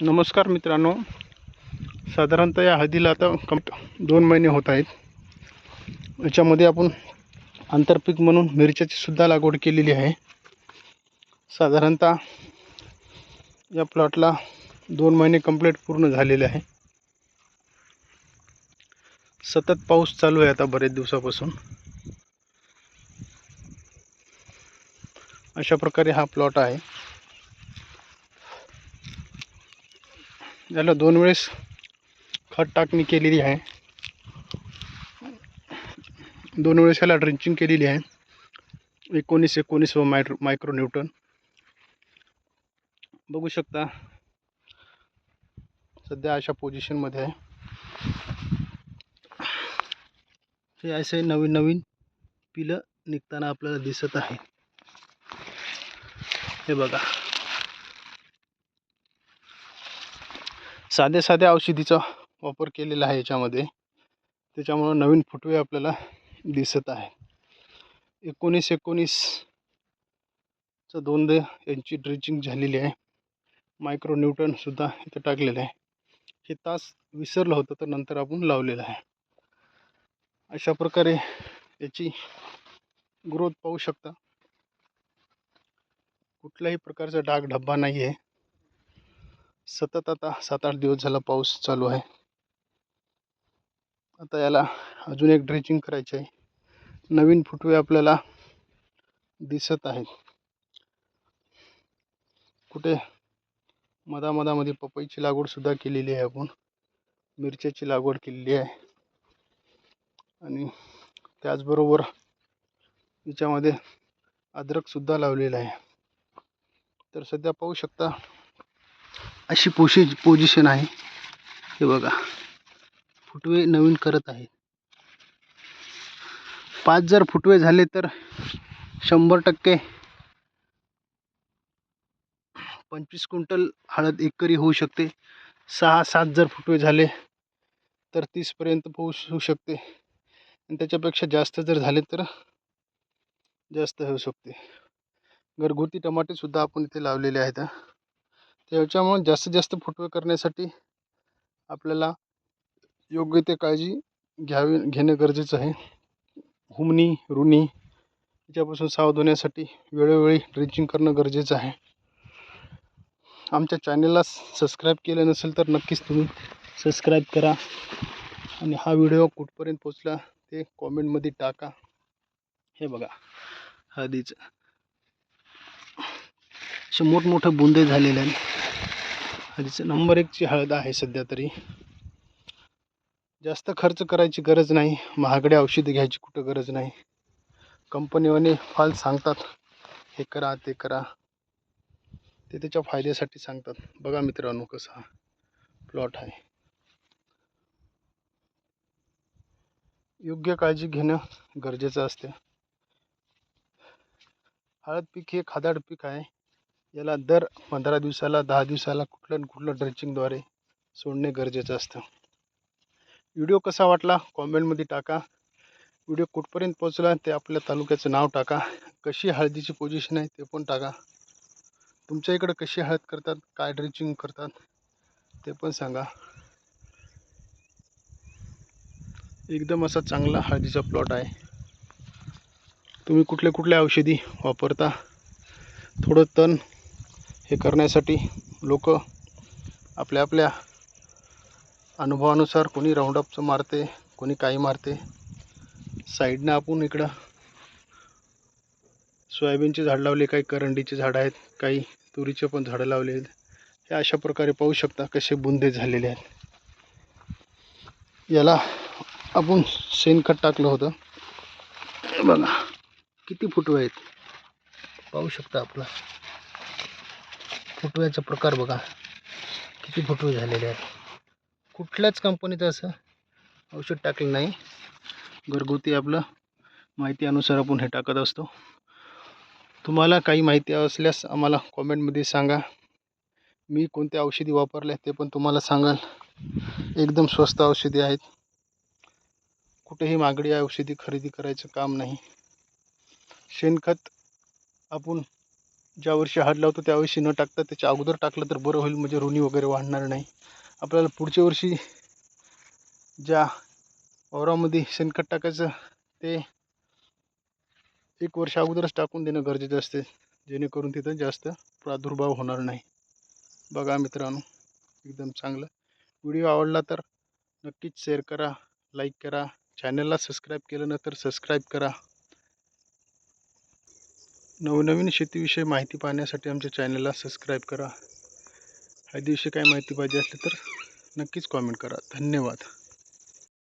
नमस्कार मित्रांनो. साधारणतः या हळदीला आता कम दोन महिने होत आहेत. याच्यामध्ये आपण आंतरपीक म्हणून मिरच्याची सुद्धा लागवड केलेली आहे. साधारणतः या प्लॉटला दोन महिने कंप्लीट पूर्ण झालेले आहे. सतत पाऊस चालू आहे आता बरेच दिवसापासून. अशा प्रकारे हा प्लॉट आहे. याला दोन वेळेस खत टाकणी केलेली आहे. दोन वेळेस ह्याला ड्रिंचिंग केलेली आहे. एकोणीस एकोणीस व मायक्रो मायक्रो न्यूटन बघू शकता सध्या अशा पोझिशनमध्ये आहे. हे असे नवीन नवीन पिलं निघताना आपल्याला दिसत आहे. हे बघा. साध्या साध्या औषधीचा वापर केलेला आहे याच्यामध्ये. त्याच्यामुळं नवीन फुटवे आपल्याला दिसत आहे. एकोणीस एकोणीसचं दोनदा यांची ड्रिचिंग झालेली आहे. मायक्रो न्यूटनसुद्धा इथं टाकलेलं आहे. हे तास विसरलं होतं तर नंतर आपण लावलेलं आहे. अशा प्रकारे याची ग्रोथ पाहू शकता. कुठल्याही प्रकारचा डाग ढब्बा नाही आहे सतत आता सात आठ दिवस झाला पाऊस चालू आहे. आता याला अजून एक ड्रेचिंग करायची आहे नवीन फुटवे आपल्याला दिसत आहेत. कुठे? मधामधामध्ये पपईची लागवडसुद्धा केलेली आहे आपण. मिरच्याची लागवड केलेली आहे. आणि त्याचबरोबर याच्यामध्ये अद्रकसुद्धा लावलेला आहे. तर सध्या पाहू शकता अशी पोशी पोझिशन आहे. हे बघा. फुटवे नवीन करत आहे पाच जर फुटवे झाले तर शंभर टक्के पंचवीस क्विंटल हळद एकरी होऊ शकते. सहा सात जर फुटवे झाले तर तीसपर्यंत पोहोचू शकते. आणि त्याच्यापेक्षा जास्त जर झाले तर जास्त होऊ शकते. घरगुती टमाटेसुद्धा आपण इथे लावलेले आहेत त्याच्यामुळे जास्तीत जास्त फुटवे करण्यासाठी आपल्याला योग्य ते काळजी घ्यावी घेणं गरजेचं आहे. हुमणी रुनी याच्यापासून सावध होण्यासाठी वेळोवेळी ड्रिचिंग करणं गरजेचं आहे. आमच्या चॅनलला सबस्क्राईब केलं नसेल तर नक्कीच तुम्ही सबस्क्राईब करा आणि हा व्हिडिओ कुठपर्यंत पोचला ते कॉमेंटमध्ये टाका. हे बघा हळदीचं. असे मोठमोठे बुंदे झालेले आहेत. हळदीचं नंबर एकची हळद आहे सध्या तरी. जास्त खर्च करायची गरज नाही. महागडे औषध घ्यायची कुठं गरज नाही. कंपनीवाले फाल सांगतात हे करा ते करा. ते त्याच्या फायद्यासाठी सांगतात. बघा मित्रांनो कसा प्लॉट आहे. योग्य काळजी घेणं गरजेचं असते. हळद पीक हे खादाड पीक आहे. याला दर पंधरा दिवसाला दहा दिवसाला कुठलं न कुठलं ड्रेचिंगद्वारे सोडणे गरजेचं असतं. व्हिडिओ कसा वाटला? कॉमेंटमध्ये टाका. व्हिडिओ कुठपर्यंत पोचला ते आपल्या तालुक्याचं नाव टाका. कशी हळदीची पोझिशन आहे ते पण टाका. तुमच्या इकडं कशी हळद करतात काय ड्रेचिंग करतात ते पण सांगा. एकदम असा चांगला हळदीचा प्लॉट आहे. तुम्ही कुठल्या कुठल्या औषधी वापरता? थोडं तण हे करण्यासाठी लोक आपल्या आपल्या अनुभवानुसार कोणी राऊंडअपचं मारते कोणी काही मारते. साईडनं आपण इकडं सोयाबीनचे झाड लावले काही करंडीचे झाडं आहेत काही तुरीचे पण झाडं लावले आहेत. हे अशा प्रकारे पाहू शकता कसे बुंदे झालेले आहेत. याला आपण शेणखत टाकलं होतं. बघा किती फुटवे आहेत. पाहू शकता आपला. फुटव्याचा प्रकार बघा. किती फुटवे झालेले आहेत. कुठल्याच कंपनीचं असं औषध टाकलं नाही. घरगुती आपलं माहितीनुसार आपण हे टाकत असतो. तुम्हाला काही माहिती असल्यास आम्हाला कॉमेंटमध्ये सांगा. मी कोणत्या औषधी वापरल्या ते पण तुम्हाला सांगाल. एकदम स्वस्त औषधी आहेत. कुठेही मागडी औषधी खरेदी करायचं काम नाही. शेणखत आपण ज्या वर्षी हाड लावतो त्या वर्षी न टाकता त्याच्या अगोदर टाकलं तर बरं होईल म्हणजे रुनी वगैरे वाढणार नाही. आपल्याला पुढच्या वर्षी ज्या वावरामध्ये शेणखत टाकायचं ते एक वर्ष अगोदरच टाकून देणं गरजेचं असते. जेणेकरून तिथं जास्त प्रादुर्भाव होणार नाही. बघा मित्रांनो एकदम चांगलं. व्हिडिओ आवडला तर नक्कीच शेअर करा लाईक करा. चॅनलला सबस्क्राईब केलं ना तर सबस्क्राईब करा. नवनवीन शेतीविषयी माहिती पाहण्यासाठी आमच्या चॅनलला सबस्क्राईब करा. ह्या दिवशी काय माहिती पाहिजे असली तर नक्कीच कॉमेंट करा. धन्यवाद.